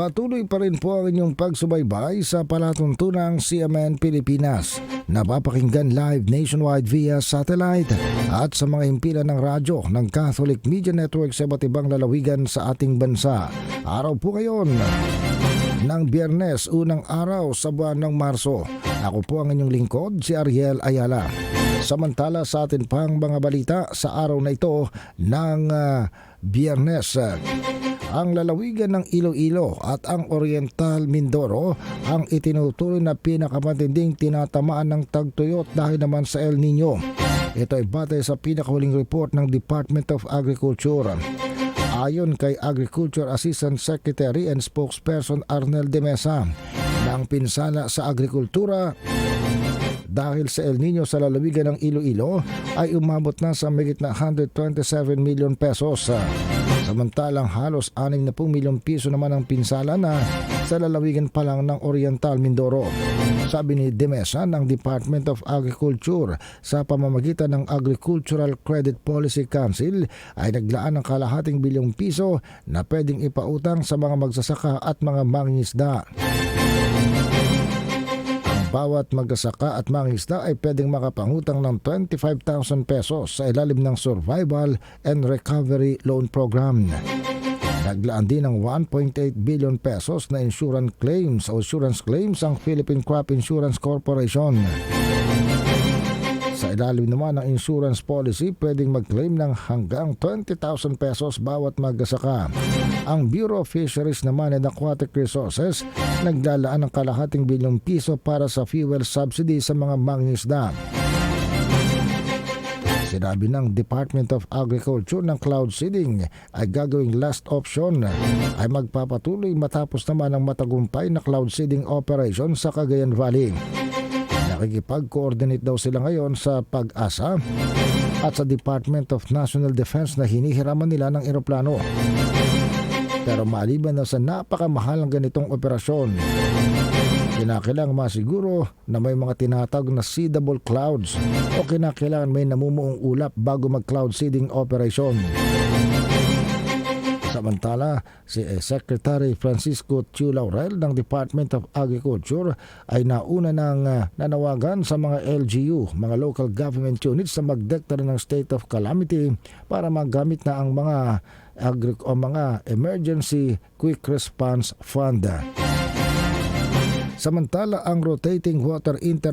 Patuloy pa rin po ang inyong pagsubaybay sa palatuntunang CMN Pilipinas. Napapakinggan live nationwide via satellite at sa mga himpilan ng radyo ng Catholic Media Network sa iba't ibang lalawigan sa ating bansa. Araw po ngayon ng biyernes, unang araw sa buwan ng Marso. Ako po ang inyong lingkod, si Ariel Ayala. Samantala sa atin pang mga balita sa araw na ito ng ah, biyernes. Ang lalawigan ng Iloilo at ang Oriental Mindoro ang itinutuloy na pinakamatinding tinatamaan ng tagtuyot dahil naman sa El Nino. Ito ay batay sa pinakahuling report ng Department of Agriculture. Ayon kay Agriculture Assistant Secretary and Spokesperson Arnel de Mesa, ng pinsala sa agrikultura dahil sa El Nino sa lalawigan ng Iloilo ay umabot na sa megit na 127 million pesos. Samantalang halos 6 na pong milyong piso naman ang pinsala na sa lalawigan pa lang ng Oriental Mindoro. Sabi ni Demesa ng Department of Agriculture sa pamamagitan ng Agricultural Credit Policy Council ay naglaan ng kalahating bilyong piso na pwedeng ipautang sa mga magsasaka at mga mangingisda bawat magsasaka at mangisda ay pwedeng makapangutang ng 25,000 pesos sa ilalim ng Survival and Recovery Loan Program. Naglaan din ng 1.8 billion pesos na insurance claims o insurance claims ang Philippine Crop Insurance Corporation. Sa ilalim naman ng insurance policy, pwedeng mag-claim ng hanggang 20,000 pesos bawat magsasaka. Ang Bureau of Fisheries naman and Aquatic Resources naglalaan ng kalahating bilyong piso para sa fuel subsidy sa mga mangingisda. Sinabi ng Department of Agriculture ng cloud seeding ay gagawing last option ay magpapatuloy matapos naman ang matagumpay na cloud seeding operation sa Cagayan Valley. Nakikipag-coordinate daw sila ngayon sa pag-asa at sa Department of National Defense na hinihiraman nila ng eroplano. Pero maliban na sa napakamahal ng ganitong operasyon, kinakailangan masiguro na may mga tinatag na seedable clouds o kinakailangan may namumuong ulap bago mag-cloud seeding operation. Samantala, si Secretary Francisco Chu Laurel ng Department of Agriculture ay nauna ng ah, nanawagan sa mga LGU, mga local government units na magdeklara ng state of calamity para magamit na ang mga agri- o mga emergency quick response fund. Samantala, ang rotating water inter